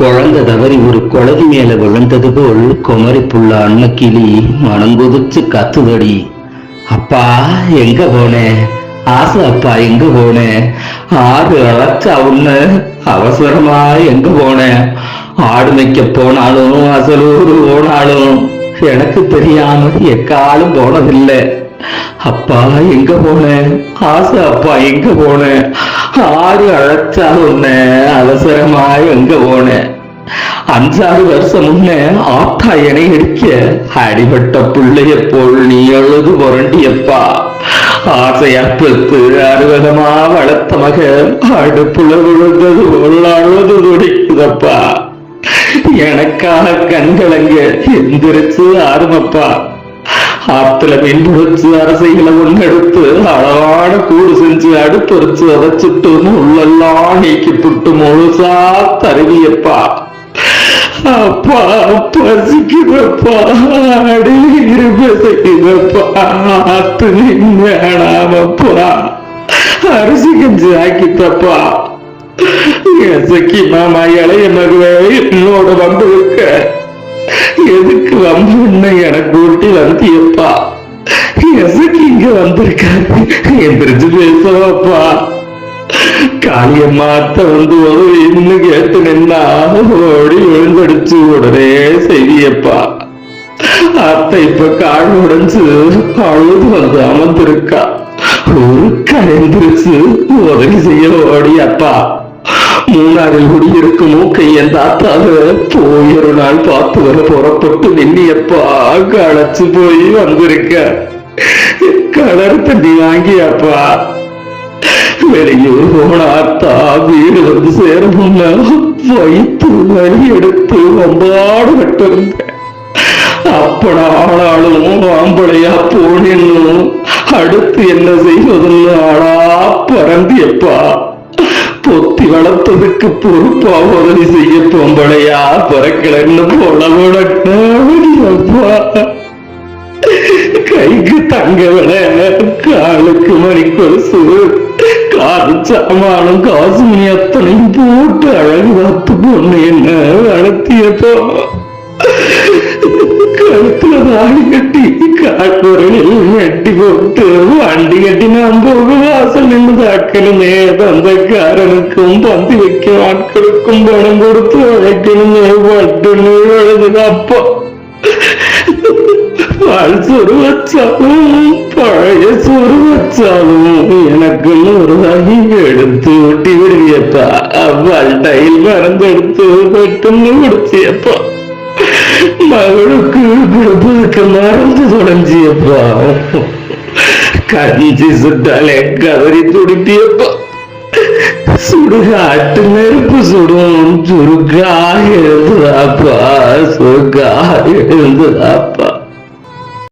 குழந்தை தவறி ஒரு குழந்தை மேல விழுந்தது போல் குமரி புள்ள அன்னக்கிளி மனம் குதிச்சு கத்துதடி. அப்பா எங்க போனே? ஆசை அப்பா எங்க போனேன் ஆடு அழைச்சா ஒண்ணு அவசரமா எங்க போனேன் ஆடு மேய்க்க போனாலும் அசலூர் போனாலும் எனக்கு தெரியாம எக்காலும் போனதில்லை. அப்பா எங்க போனேன் ஆசை அப்பா எங்க போனேன் ஆடு அழைச்சா உன்ன அவசரமா எங்க போனேன் அஞ்சாறு வருஷம் முன்ன ஆத்தா என அடிக்க அடிபட்ட பிள்ளைய போல் நீ எழுது புரண்டியப்பா. ஆசையா பெத்து அறுவகமா வளர்த்த மக அடுப்புல விழுந்தது உள்ளது துடிக்குதப்பா. எனக்காக கண்களங்க எந்திரிச்சு ஆறுமப்பா. ஆத்துல மீன் பிடிச்சு அரசைகளை ஒன்னெடுத்து அழகான கூடு செஞ்சு அடுப்பறிச்சு வதச்சிட்டு உள்ளெல்லாம் நீக்கி புட்டு முழுசா தருவியப்பா. அப்பா பசிக்குதப்பா அடி இருப்பா ஆத்து வேணாமப்பா. அரிசி கஞ்சி ஆக்கித்தப்பா. எசக்கி மாமா இளைய மகுவே என்னோட வம்புக்க எதுக்கு வம்புன்னு எனக்கு ஊட்டி வந்தியப்பா எசக்கி இங்க வந்திருக்காரு? எந்திரிச்சு பேசவாப்பா. காளியம்மாத்த வந்து இன்னும் கேட்டு நின்னா ஓடி விழுந்தடிச்சு உடனே செய்தியப்பா. அத்தை இப்ப கால் உடைஞ்சு அழுது வந்து அமர்ந்திருக்கா. ஒரு கரைந்திருச்சு உதவி செய்ய ஓடி அப்பா மூணாறில் குடியிருக்கும் மூக்கையன் தாத்தாவ போய் ஒரு நாள் பார்த்து வர புறப்பட்டு நின்னியப்பா களைச்சு போய் வந்திருக்க. கலர் தண்ணி வாங்கியப்பா. வெளியூர் போனாத்தா வீடு வந்து சேரமுன்ன வைத்து வழி எடுத்து வம்பாடு விட்டிருந்தேன் அப்பட ஆளாளும் ஆம்பளையா போனின்னும் அடுத்து என்ன செய்வதுன்னு ஆளா பறந்தியப்பா பொத்தி வளர்த்ததுக்கு பொறுப்பா உதவி செய்ய பொம்பளையா? பிறக்கலன்னு போல கைக்கு தங்க விட காலுக்கு மணி கொலுசு காது சாமானும் காசு மணி அத்தனையும் போட்டு அழகு பார்த்து பொண்ணு என்ன வளர்த்தியப்போ? கழுத்துல தாடி கட்டி காட்டுறையில் வெட்டி போட்டு வண்டி கட்டி நான் போக வாசல் நின்று தாக்கணுமே தந்தக்காரனுக்கும் பந்தி வைக்க ஆட்களுக்கும் பணம் கொடுத்து அழைக்கணுமே பட்டுன்னு எழுதுங்க அப்பா. பால் சோறு வச்சாலும் பழைய சோறு வச்சாலும் எனக்கு ஒரு வகை எடுத்து ஊட்டி விடுவியப்பா. அவள் மகளுக்கு கொடுப்பதுக்கு மறந்து தொடஞ்சியப்பா கஞ்சி சுட்டாலே கதறி துடிப்பியப்பா சுடுகாட்டு நெருப்பு சுடும் சுருக்காக எழுந்ததாப்பா சுருக்காக எழுந்ததாப்பா